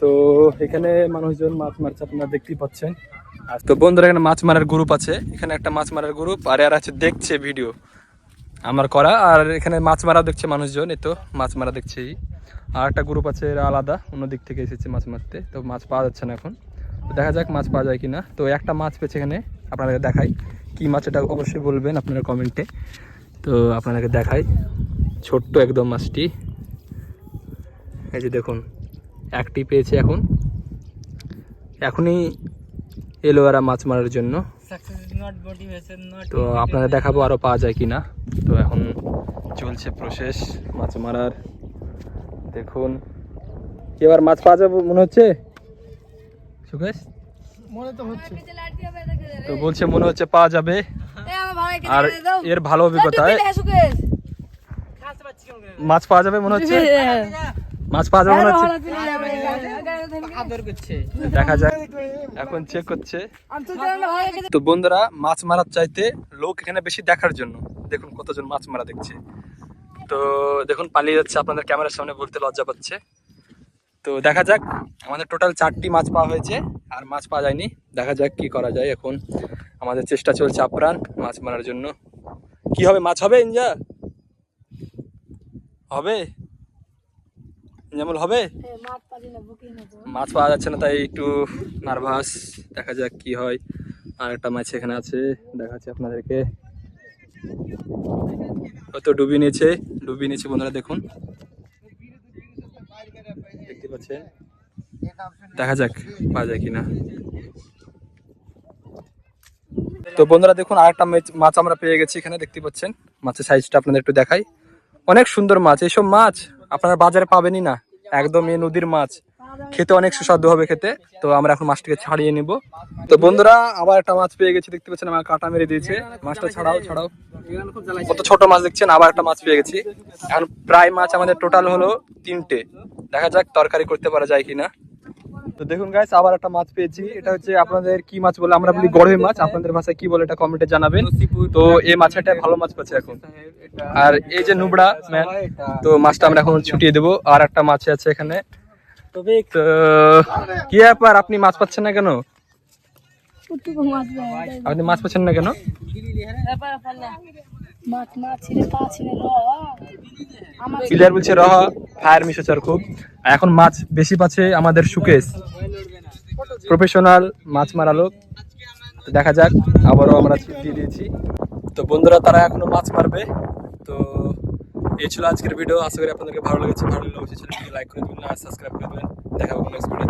তো এখানে মানুষজন মাছ মারছে, আপনারা দেখতেই পাচ্ছেন। আর তো বন্ধুরা, এখানে মাছ মারার গ্রুপ আছে। এখানে একটা মাছ মারার গ্রুপ আর এরা আছে দেখছে ভিডিও আমার করা, আর এখানে মাছ মারা দেখছে মানুষজন, এই তো মাছ মারা দেখছে। আর একটা গ্রুপ আছে, এরা আলাদা, অন্য দিক থেকে এসেছে মাছ মারতে। তো মাছ পাওয়া যাচ্ছে না এখন। দেখা যাক মাছ পাওয়া যায় কিনা। তো একটা মাছ পেয়েছে এখানে আপনাদের দেখাই। কি মাছ এটা অবশ্যই বলবেন আপনারা কমেন্টে তো আপনাদেরকে দেখাই। ছোট্ট একদম মাছটি। এই যে দেখুন। একটি পেয়েছে এখন। এখনই এলো এরা মাছ মারার জন্য। তো আপনাদের দেখাবো আরও পাওয়া যায় কিনা। তো এখন চলছে প্রসেস মাছ মারার। দেখুন। কি এবার মাছ পাওয়া যাবে মনে হচ্ছে? সুকেশ? মনে তো হচ্ছে। তো বলছে মনে হচ্ছে পাওয়া যাবে। আর এর ভালো করে? মাছ পাওয়া যাবে মনে হচ্ছে? মাছ পাওয়া যাবে করছে। দেখা যাক। এখন চেক করছে। তো বন্ধুরা মাছ মারার চাইতে লোক এখানে বেশি দেখার জন্য। দেখুন কতজন মাছ মারা দেখছে। তো দেখুন পালিয়ে যাচ্ছে আপনাদের ক্যামেরার সামনে বলতে লজ্জা পাচ্ছে। তো দেখা যাক আমাদের টোটাল চারটি মাছ পাওয়া হয়েছে আর মাছ পাওয়া যায়নি। দেখা যাক কি করা যায় এখন। আমাদের চেষ্টা চলছে আপ্রাণ মাছ মারার জন্য। কি হবে মাছ হবে ইঞ্জা হবে? ইঞ্জামুল হবে? মাছ পাওয়া যাচ্ছে না তাই একটু নার্ভাস। দেখা যাক কি হয়। আর একটা মাছ এখানে আছে দেখাচ্ছি আপনাদেরকে। হয়তো ডুবি নিয়েছে ডুবি নিয়েছে বন্ধুরা দেখুন। দেখতে পাচ্ছেন? দেখা যাক পাওয়া যায় কিনা। তো বন্ধুরা দেখুন আরেকটা মাছ আমরা পেয়ে গেছি এখানে দেখতে পাচ্ছেন? মাছের সাইজটা আপনাদের একটু দেখাই। অনেক সুন্দর মাছ এইসব মাছ আপনারা বাজারে পাবেনই না। একদম এই নদীর মাছ। খেতে অনেক সুস্বাদু হবে খেতে, তো আমরা এখন মাছটাকে ছাড়িয়ে নিব। তো বন্ধুরা, আবার একটা মাছ পেয়ে গেছি, দেখতে পাচ্ছেন, আমার কাটা মেরে দিয়েছে। মাছটা ছাড়াও ছাড়াও। কত ছোট মাছ দেখছেন, আবার একটা মাছ পেয়ে গেছি। এখন প্রায় মাছ আমাদের টোটাল হলো তিনটে। দেখা যাক তরকারি করতে পারা যায় কিনা। তো দেখুন গাইস আবার একটা মাছ পেয়েছি। এটা হচ্ছে আপনাদের কি মাছ বলে আমরা বলি গড়ে মাছ। আপনাদের ভাষায় কি বলে এটা কমেন্টে জানাবেন। তো এই মাছটা ভালো মাছ পাচ্ছে এখন। আর এই যে নুবড়া ম্যান তো মাছটা আমরা এখন ছুটিয়ে দেবো। আর একটা মাছ আছে এখানে। তো কি ব্যাপার আপনি মাছ পাচ্ছেন না কেন? আপনি মাছ পাচ্ছেন না কেন? প্লেয়ার বলছে রহ। ফায়ার মিশাচার খুব। এখন মাছ বেশি পাচ্ছে আমাদের সুকেশ। প্রফেশনাল মাছ মারা লোক দেখা যাক, আবারও আমরা দিয়ে দিয়েছি। তো বন্ধুরা, তারা এখনও মাছ মারবে। তো এই ছিল আজকের ভিডিও আশা করি আপনাদেরকে ভালো লেগেছে। ভালো লাগলে লাইক করে দেবেন সাবস্ক্রাইব করে দেবেন। দেখা হবে কোনো